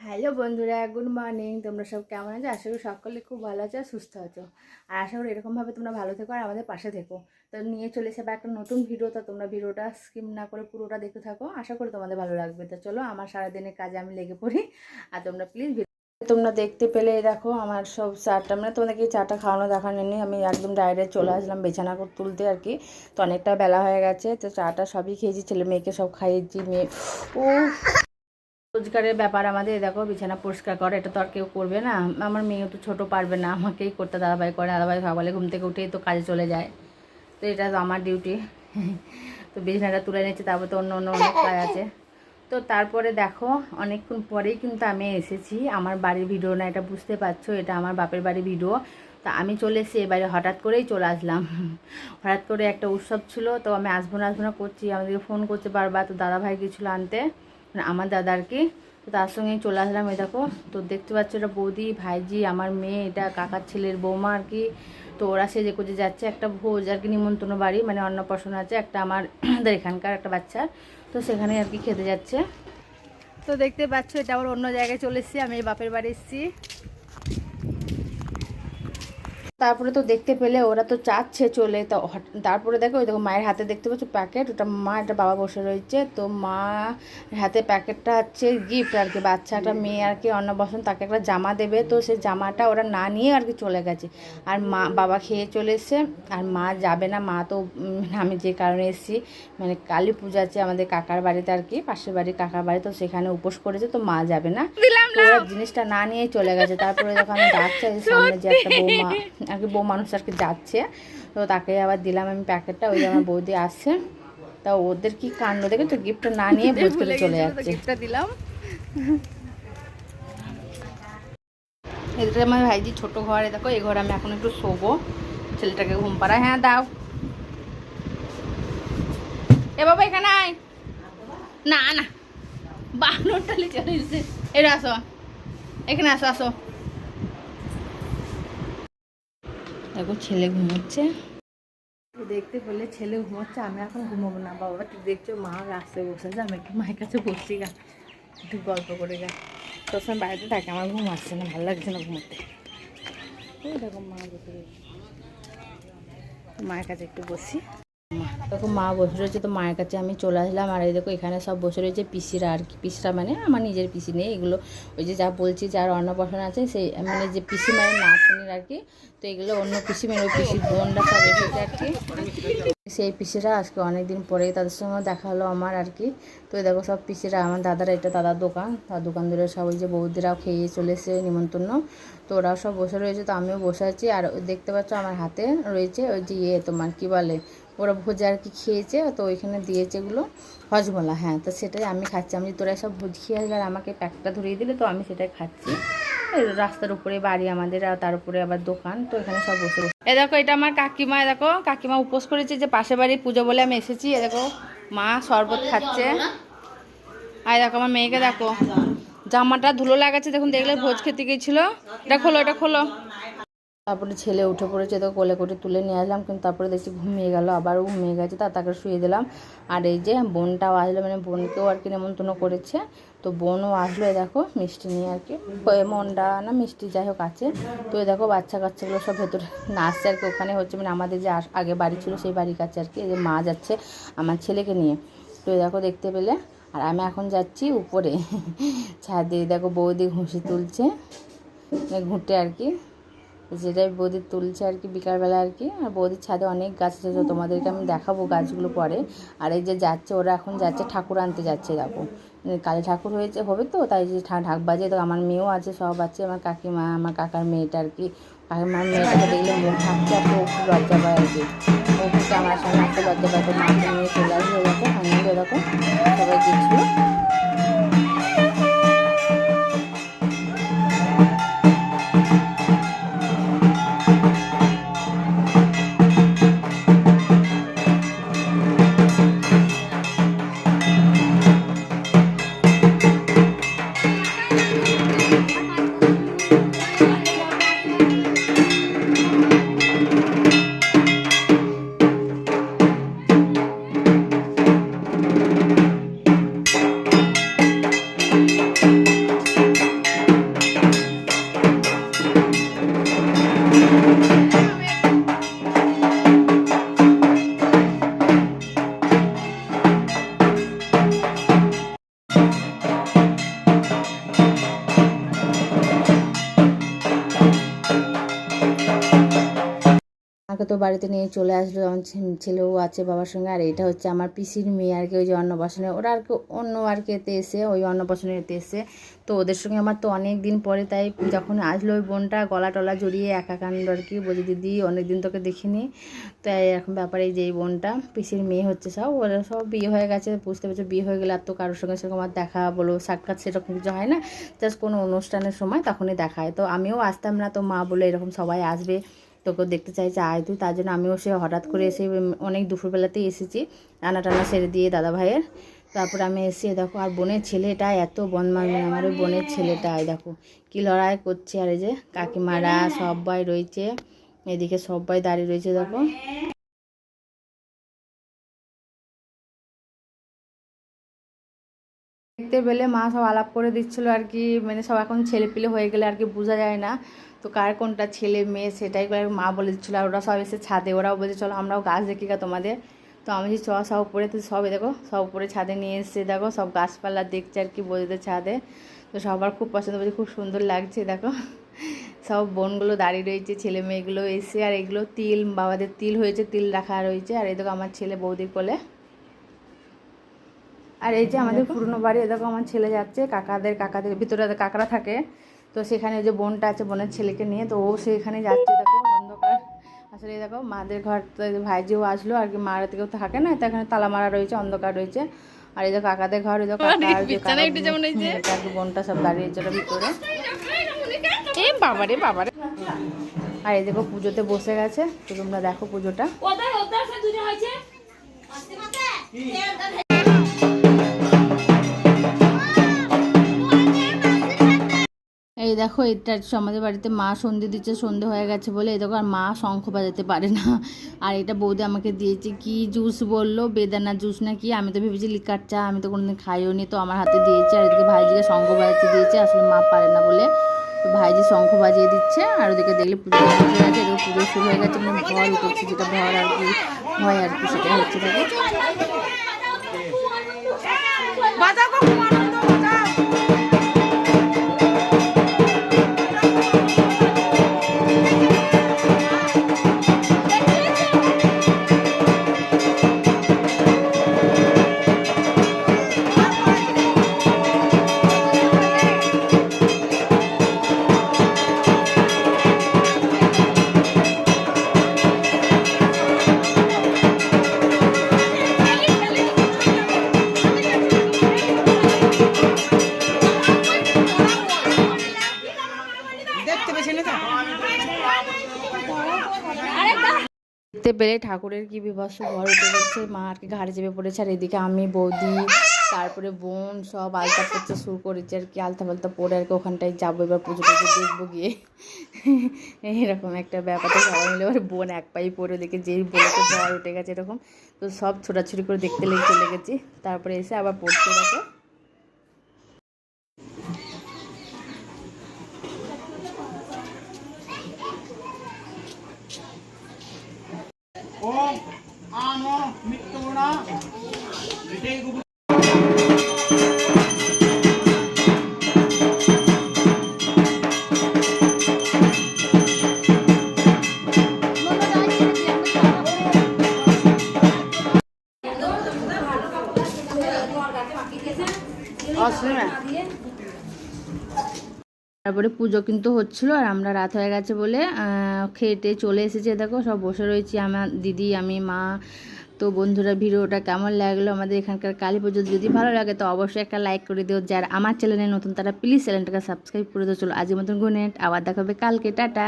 Hello বন্ধুরা, good morning. তোমরা সব কেমন আছো? আশা করি সকলে খুব ভালো আছো সুস্থ আছো। আর আশা করি এরকমভাবে তোমরা ভালো থেকো আর আমাদের পাশে থেকো। তো নিয়ে চলে এসে একটা নতুন ভিডিও তো তোমরা ভিডিওটা স্কিম না করে পুরোটা দেখতে থাকো। আশা করি তোমাদের ভালো লাগবে। তো চলো, আমার সারাদিনের কাজে আমি লেগে পড়ি। আর তোমরা প্লিজ তোমরা দেখতে পেলে দেখো, আমার সব চাটা মানে তোমাদেরকে চাটা খাওয়ানো দেখানো নেই আমি একদম ডাইরেক্ট চলে আসলাম বেছানা করে তুলতে আর কি। তো অনেকটা বেলা হয়ে গেছে, তো চাটা সবই খেয়েছি, ছেলে মেয়েকে সব খাইয়েছি, মেয়ে ও রোজগারের ব্যাপার আমাদের দেখো বিছানা পরিষ্কার করে, এটা তো আর কেউ করবে না। আমার মেয়েও তো ছোটো পারবে না, আমাকেই করতে দাদাভাই করে, দাদাভাই সকালে ঘুম থেকে উঠেই তো কাজে চলে যায়। তো এটা তো আমার ডিউটি তো বিছানাটা তুলে নিচ্ছে, তারপর তো অন্য অন্য অনেক কাজ আছে। তো তারপরে দেখো, অনেকক্ষণ পরেই কিন্তু আমি এসেছি। আমার বাড়ির ভিডিও না, এটা বুঝতে পারছ, এটা আমার বাপের বাড়ির ভিডিও তা আমি চলে এসেছি, এবারে হঠাৎ করেই চলে আসলাম। হঠাৎ করে একটা উৎসব ছিল, তো আমি আসব না আসব না করছি, আমাদেরকে ফোন করতে বারবার, তো দাদাভাই গেছিল আনতে। আমার দাদারকে। তো তার সঙ্গে চলে আসলাম, এই দেখো। তো দেখতে পাচ্ছ এটা বৌদি, ভাইজি, আমার মেয়ে, এটা কাকার ছেলের বৌমা আর কি। তো ওরা সেজে কুজে যাচ্ছে, একটা ভোজ আর কি, নিমন্ত্রণ বাড়ি মানে অন্নপ্রাশন আছে, একটা আমার আমাদের এখানকার একটা বাচ্চা তো সেখানে আর কি খেতে যাচ্ছে। তো দেখতে পাচ্ছ, এটা আবার অন্য জায়গায় চলে এসেছি, আমি বাপের বাড়ি এসেছি। তারপরে তো দেখতে পেলে ওরা তো চাচ্ছে চলে। তো তারপরে দেখো ওই দেখো মায়ের হাতে দেখতে পাচ্ছ প্যাকেট। ওটা মা একটা বাবা বসে রয়েছে। তো মা হাতে প্যাকেটটা হচ্ছে গিফট আর কি বাচ্চাটা মেয়ে আর কি অন্নপ্রাশন তাকে একটা জামা দেবে। তো সেই জামাটা ওরা না নিয়ে আর কি চলে গেছে। আর মা বাবা খেয়ে চলে এসছে। আর মা যাবে না মা তো আমি যে কারণে এসেছি মানে কালী পূজা আছে আমাদের কাকার বাড়িতে আর কি পাশের বাড়ি কাকার বাড়ি তো সেখানে উপোস করেছে তো মা যাবে না। ওরা জিনিসটা না নিয়ে চলে গেছে। তারপরে যখন আমি ডাকছি সামনে যে একটা বৌমা আর কি বউ মানুষ আর কি যাচ্ছে তো তাকে আবার দিলাম আমি প্যাকেটটা ওই যে আমার বৌদি আসছে। তা ওদের কি কাণ্ড? দেখে তো গিফটটা না নিয়ে ভোজ করে চলে যাচ্ছে। গিফটটা দিলাম। এদিকে আমার ভাইজি ছোট ঘরে দেখো এই ঘরে আমি এখন একটু শোবো। ছেলেটাকে ঘুম পাড়ায়। হ্যাঁ দাও। এ বাবা এখানে আয়। না না। বানরটালে চলে এসেছে। এটা আসো। এখানে আসো আসো। দেখো ছেলে ঘুমোচ্ছে। দেখতে পেলে ছেলে ঘুমোচ্ছে, আমি এখন ঘুমাবো না। বাবা তুই দেখছ, মা রাস্তায় বসে আছে, আমি একটু মায়ের কাছে বসছি গা। একটু গল্প করে গা। সময় বাড়িতে থাকে, আমার ঘুম আসছে না, ভালো লাগছে না ঘুমোতে। ওই দেখো মা বসে মায়ের কাছে একটু বসি। দেখো মা বসে রয়েছে, তো মায়ের কাছে আমি চলে আসলাম। আর এই দেখো এখানে সব বসে রয়েছে পিসিরা আর কি। পিসিরা মানে আমার নিজের পিসি নেই, এগুলো ওই যে যা বলছি, যার অন্নপ্রাশন আছে, সেই মানে যে পিসি মানে নাতনির আর কি, তো এগুলো অন্য পিসি মানে ওই পিসির বোনরা সব এসেছে আর কি। সেই পিসিরা আজকে অনেক দিন পরেই তাদের সঙ্গে দেখা হলো আমার আর কি। তো দেখো সব পিসিরা, আমার দাদারা, এটা দাদার দোকান। তার দোকান ধরে সব ওই যে বৌদিরাও খেয়ে চলে এসে নিমন্ত্রণ। তো ওরাও সব বসে রয়েছে, তো আমিও বসে আছি। আর দেখতে পাচ্ছ আমার হাতে রয়েছে ওই যে ইয়ে তোমার কি বলে ওরা ভোজে আর কি খেয়েছে, তো ওইখানে দিয়েছে এগুলো হজমলা হ্যাঁ তো সেটাই আমি খাচ্ছি। আমি তোরা সব ভোজ খেয়ে আর আমাকে প্যাকটা ধরিয়ে দিলে, তো আমি সেটাই খাচ্ছি। রাস্তার উপরে বাড়ি আমাদের আর তার উপরে আবার দোকান, তো এখানে সব বসে বসে। এ দেখো, এটা আমার কাকিমা, এ দেখো, কাকিমা উপোস করেছে যে পাশে বাড়ি পুজো বলে আমি এসেছি। এ দেখো, মা শরবত খাচ্ছে। আর দেখো, আমার মেয়েকে দেখো, জামাটা ধুলো লাগাচ্ছে, দেখুন, দেখলে ভোজ খেতে গিয়েছিল এটা খোলো এটা খোলো। তারপরে ছেলে উঠে পড়েছে, তো কোলে কোটে তুলে নিয়ে আসলাম, কিন্তু তারপরে দেখছি ঘুমিয়ে গেল আবারও ঘুমিয়ে গেছে, তা তাকে শুয়ে দিলাম। আর এই যে বোনটাও আসলো মানে বোনকেও আর কি নেমন্তন্ন করেছে। তো বোনও আসলো এই দেখো, মিষ্টি নিয়ে আর কি। মন্ডা না মিষ্টি যাই হোক আছে। তো এই দেখো বাচ্চা কাচ্চাগুলো সব ভেতরে নাচছে আর কি, ওখানে হচ্ছে মানে আমাদের যে আগে বাড়ি ছিল, সেই বাড়ির কাছে আর কি, এই যে মা যাচ্ছে আমার ছেলেকে নিয়ে। তো এই দেখো, দেখতে পেলে। আর আমি এখন যাচ্ছি উপরে। ছাদে, দেখো বৌদি ঘুষি তুলছে। মানে ঘুঁটে আর কি। যেটাই বৌদি তুলছে আর কি বিকালবেলা আর কি, আর বৌদির ছাদে অনেক গাছ আছে, তো তোমাদেরকে আমি দেখাবো গাছগুলো পরে। আর এই যে যাচ্ছে, ওরা এখন যাচ্ছে ঠাকুর আনতে যাচ্ছে, দেখো। কালী ঠাকুর হয়েছে, হবে তো? তাই যে ঢাক বাজে তো আমার মেয়েও আছে, সব আছে, আমার কাকিমা, আমার কাকার মেয়েটা আর কি। কাকিমার মেয়েটাকে দেখলে থাকছে, আর ও খুব লজ্জা পায় আর কি। আমার সামনে লজ্জা পায়, তো মাকে নিয়ে চলে আসবে দেখো আনন্দ দেখো সবাই গেছিল তো বাড়িতে নিয়ে চলে আসলো ছে- ছেলেও আছে বাবার সঙ্গে। আর এটা হচ্ছে আমার পিসির মেয়ে আর কি, ওই যে অন্নপ্রাশনে। ওরা আর কি অন্য আর কি এতে এসে, ওই অন্নপ্রাশনে এতে এসে। তো ওদের সঙ্গে আমার তো অনেক দিন পরে, তাই যখন আসলো ওই বোনটা, গলা টলা জড়িয়ে একা কাণ্ড আর কি বলি দিদি, অনেক দিন তোকে দেখিনি। তাই এরকম ব্যাপারে যে এই বোনটা, পিসির মেয়ে হচ্ছে সব, ওরা সব বিয়ে হয়ে গেছে, বুঝতে পারছ, বিয়ে হয়ে গেলে আর তো কারোর সঙ্গে সেরকম আর দেখা, বলো, সাক্ষাৎ সেরকম কিছু হয় না। জাস্ট কোনো অনুষ্ঠানের সময় তখনই দেখা হয় তো আমিও আসতাম না, তো মা বলে, এরকম সবাই আসবে। তোকেও দেখতে চাইছে আয় তুই। তার জন্য আমিও সে হঠাৎ করে এসে অনেক দুপুরবেলাতেই এসেছি। রান্না টান্না সেরে দিয়ে দাদা ভাইয়ের। তারপর আমি এসে দেখো, আর বোনের ছেলেটা এত বনমামি আমার ওই বোনের ছেলেটা, এই দেখো কি লড়াই করছে। আর এই যে কাকিমারা সবাই রয়েছে, এদিকে সবাই দাঁড়িয়ে রয়েছে, দেখো। দেখতে পেলে মা সব আলাপ করে দিচ্ছিল আর কি মানে সব এখন ছেলে পিলে হয়ে গেলে আর কি বোঝা যায় না। তো কার কোনটা ছেলে মেয়ে সেটাই করে মা বলে দিচ্ছিল আর ওরা সব এসে ছাদে ওরাও বলছে চলো আমরাও গাছ দেখি গা তোমাদের। তো আমি যে চ সব উপরে তো সব দেখো সব উপরে ছাদে নিয়ে এসছে দেখো সব গাছপালা দেখছে আর কি বলতে ছাদে। তো সবার খুব পছন্দ বলছে খুব সুন্দর লাগছে দেখো। সব বোনগুলো দাঁড়িয়ে রয়েছে ছেলে মেয়েগুলো এসে আর এগুলো তিল বাবাদের তিল হয়েছে তিল রাখা রয়েছে আর এই দেখো আমার ছেলে বৌদির কোলে। আর এই যে আমাদের পুরনো বাড়ি এ দেখো আমার ছেলে যাচ্ছে কাকাদের কাকাদের ভিতরে কাকারা থাকে। তো সেখানে যে বোনটা আছে বোনের ছেলেকে নিয়ে তো ও সেখানে যাচ্ছে দেখো অন্ধকার। আসলে দেখো মাদের ঘর তো ভাইজিও আসলো আর কি মারা থেকেও থাকে না তো এখানে তালা মারা রয়েছে অন্ধকার রয়েছে। আর এই যে কাকাদের ঘর এই যে কাকা আর কি বোনটা সব দাঁড়িয়েছে ওটার ভিতরে। এ বাবারে বাবারে আর এই দেখো পুজোতে বসে গেছে তো তোমরা দেখো পুজোটা। দেখো, এটা আমাদের বাড়িতে মা সন্ধে দিচ্ছে, সন্ধে হয়ে গেছে বলে, এই দেখো, আর মা শঙ্খ বাজাতে পারে না। আর এটা বৌদি আমাকে দিয়েছে, কি জুস বলল? বেদানা জুস না কি আমি তো ভেবেছি লিকার চা, আমি তো কোনোদিন খাইও নি, তো আমার হাতে দিয়েছে, আর এদিকে ভাইজিকে শঙ্খ বাজাতে দিয়েছে, আসলে মা পারে না বলে। তো ভাইজি শঙ্খ বাজিয়ে দিচ্ছে, আর ওদিকে দেখলে পুজো শুরু হয়ে গেছে এদিকে পুজো শুরু হয়ে গেছে মানে ভয় করছে যেটা ভয় আর কি, ভয় আর কি। সেটা হচ্ছে দেখো দেখতে পেলে ঠাকুরের কি বিভৎস ঘর উঠে গেছে মা আর কি ঘাড়ে চেপে পড়েছে। আর এদিকে আমি, বৌদি, তারপরে বোন সব আলতা পড়তে শুরু করেছে। আর কি আলতা ফালতা পরে আর কি ওখানটায় যাব, এবার পুজো টুজো দেখব গিয়ে। এরকম একটা ব্যাপার। তো সবাই মিলে এবার বোন এক পাই পরে দেখে যেই বলেছে ঝড় উঠে গেছে এরকম। তো সব ছোটাছুটি করে দেখতে লেগে চলে গেছি। তারপরে এসে আবার পড়তে গেছে। ओम आनो मित्तुणा विजय তারপরে পুজো কিন্তু হচ্ছিল আর আমরা রাত হয়ে গেছে বলে খেয়ে চলে এসেছে। দেখো, সব বসে রয়েছি আমার দিদি, আমি, মা। তো বন্ধুরা, ভিডিওটা কেমন লাগল আমাদের এখানকার কালী পুজো? যদি ভালো লাগে, তো অবশ্যই একটা লাইক করে দিও। যার আমার চ্যানেলে নতুন, তারা প্লিজ চ্যানেলটাকে সাবস্ক্রাইব করে দিও। চলো, আজকের মতন গুনেট আবার দেখা হবে কালকে। টাটা।